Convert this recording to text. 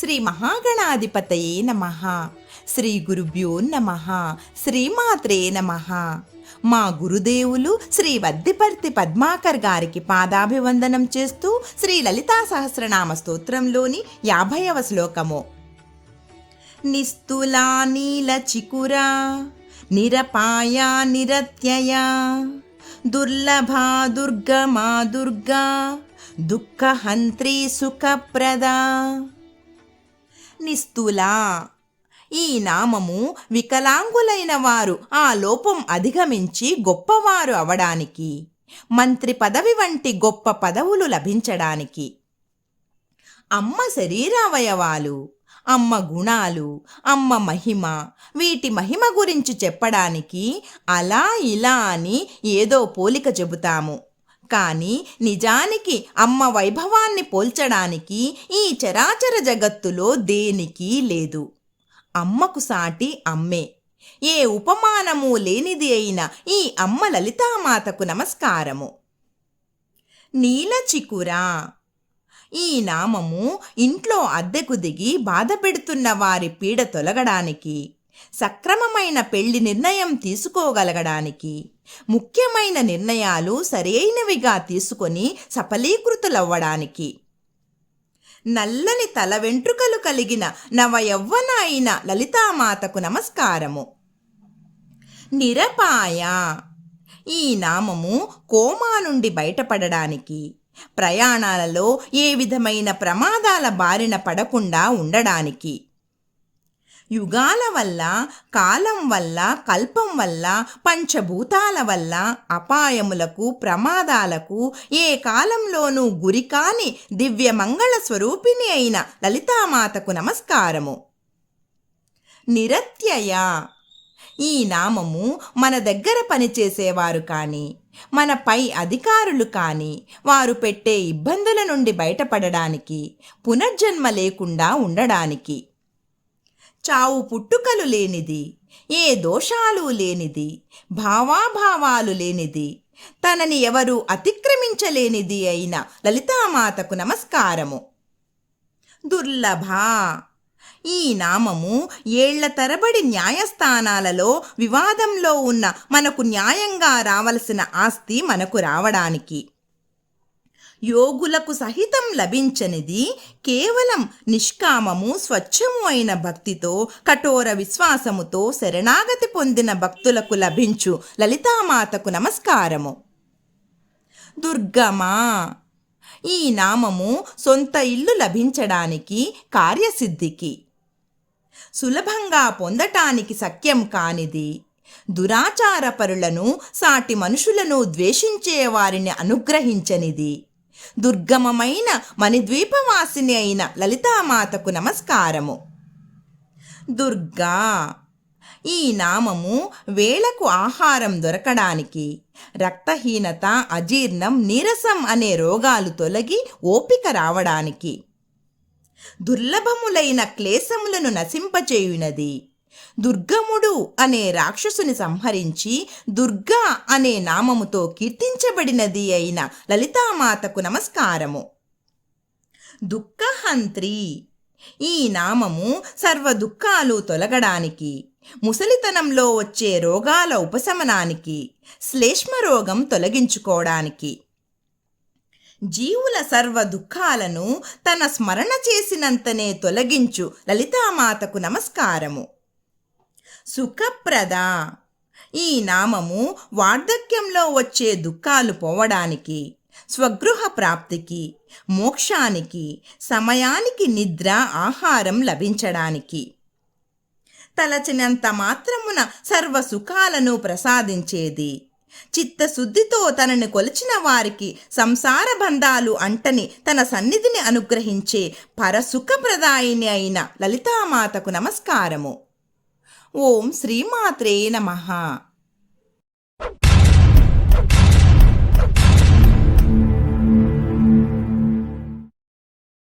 శ్రీ మహాగణాధిపతయే నమ. శ్రీ గురుభ్యో నమ. శ్రీమాత్రే నమ. మా గురుదేవులు శ్రీ వద్దిపర్తి పద్మాకర్ గారికి పాదాభివందనం చేస్తూ శ్రీ లలితా సహస్రనామ స్తోత్రంలోని యాభైవ శ్లోకము. నిస్తులా నీల చికురా నిరపాయా నిరత్యయా దుర్లభా దుర్గమా దుర్గా దుఃఖహంత్రి సుఖప్రదా. నిస్తుల. ఈ నామము వికలాంగులైన వారు ఆ లోపం అధిగమించి గొప్పవారు అవడానికి మంత్రి పదవి వంటి గొప్ప పదవులు లభించడానికి. అమ్మ శరీరావయవాలు అమ్మ గుణాలు అమ్మ మహిమ వీటి మహిమ గురించి చెప్పడానికి అలా ఇలా అని ఏదో పోలిక చెబుతాము. కానీ నిజానికి అమ్మ వైభవాన్ని పోల్చడానికి ఈ చరాచర జగత్తులో దేనికి లేదు. అమ్మకు సాటి అమ్మే. ఏ ఉపమానము లేనిది అయిన ఈ అమ్మ లలితామాతకు నమస్కారము. నీలచికురా ఈ నామము ఇంట్లో అద్దెకు దిగి బాధ పెడుతున్న వారి పీడ తొలగడానికి సక్రమమైన పెళ్ళి నిర్ణయం తీసుకోగలగడానికి ముఖ్యమైన నిర్ణయాలు సరైనవిగా తీసుకొని సఫలీకృతులవ్వడానికి. నల్లని తల వెంట్రుకలు కలిగిన నవయవ్వన అయిన లలితామాతకు నమస్కారము. నిరపాయ. ఈ నామము కోమా నుండి బయటపడడానికి ప్రయాణాలలో ఏ విధమైన ప్రమాదాల బారిన పడకుండా ఉండడానికి. యుగాల వల్ల కాలం వల్ల కల్పం వల్ల పంచభూతాల వల్ల అపాయములకు ప్రమాదాలకు ఏ కాలంలోనూ గురికాని దివ్యమంగళ స్వరూపిణి అయిన లలితామాతకు నమస్కారము. నిరత్యయ. ఈ నామము మన దగ్గర పనిచేసేవారు కానీ మన పై అధికారులు కానీ వారు పెట్టే ఇబ్బందుల నుండి బయటపడడానికి పునర్జన్మ లేకుండా ఉండడానికి చావు పుట్టుకలు లేనిది ఏ దోషాలు లేనిది భావాభావాలు లేనిది తనని ఎవరు అతిక్రమించలేనిది అయిన లలితామాతకు నమస్కారము. దుర్లభా! ఈ నామము ఏళ్ళ తరబడి న్యాయస్థానాలలో వివాదంలో ఉన్న మనకు న్యాయంగా రావలసిన ఆస్తి మనకు రావడానికి. యోగులకు సహితం లభించనిది. కేవలం నిష్కామము స్వచ్ఛము అయిన భక్తితో కఠోర విశ్వాసముతో శరణాగతి పొందిన భక్తులకు లభించు. లలితామాతకు నమస్కారము. దుర్గమా! ఈ నామము సొంత ఇల్లు లభించడానికి కార్యసిద్ధికి సులభంగా పొందటానికి సఖ్యం కానిది. దురాచారపరులను సాటి మనుషులను ద్వేషించే వారిని అనుగ్రహించనిది. దుర్గమమైన మణిద్వీపవాసిని అయిన లలితామాతకు నమస్కారము. దుర్గా ఈ నామము వేళకు ఆహారం దొరకడానికి రక్తహీనత అజీర్ణం నీరసం అనే రోగాలు తొలగి ఓపిక రావడానికి దుర్లభములైన క్లేశములను నశింపచేయునది. దుర్గముడు అనే రాక్షసుని సంహరించి దుర్గా అనే నామముతో కీర్తించబడినది అయిన లలితామాతకు నమస్కారము. దుఃఖహంత్రి. ఈ నామము సర్వ దుఃఖాలు తొలగడానికి ముసలితనంలో వచ్చే రోగాల ఉపశమనానికి శ్లేష్మ రోగం తొలగించుకోవడానికి. జీవుల సర్వ దుఃఖాలను తన స్మరణ చేసినంతనే తొలగించు లలితామాతకు నమస్కారము. సుఖప్రద. ఈ నామము వార్ధక్యంలో వచ్చే దుఃఖాలు పోవడానికి స్వగృహ ప్రాప్తికి మోక్షానికి సమయానికి నిద్ర ఆహారం లభించడానికి. తలచినంత మాత్రమున సర్వ సుఖాలను ప్రసాదించేది. చిత్తశుద్ధితో తనని కొలిచిన వారికి సంసార బంధాలు అంటని తన సన్నిధిని అనుగ్రహించే పరసుఖప్రదాయిని అయిన లలితామాతకు నమస్కారము. ఓం శ్రీమాత్రే నమః.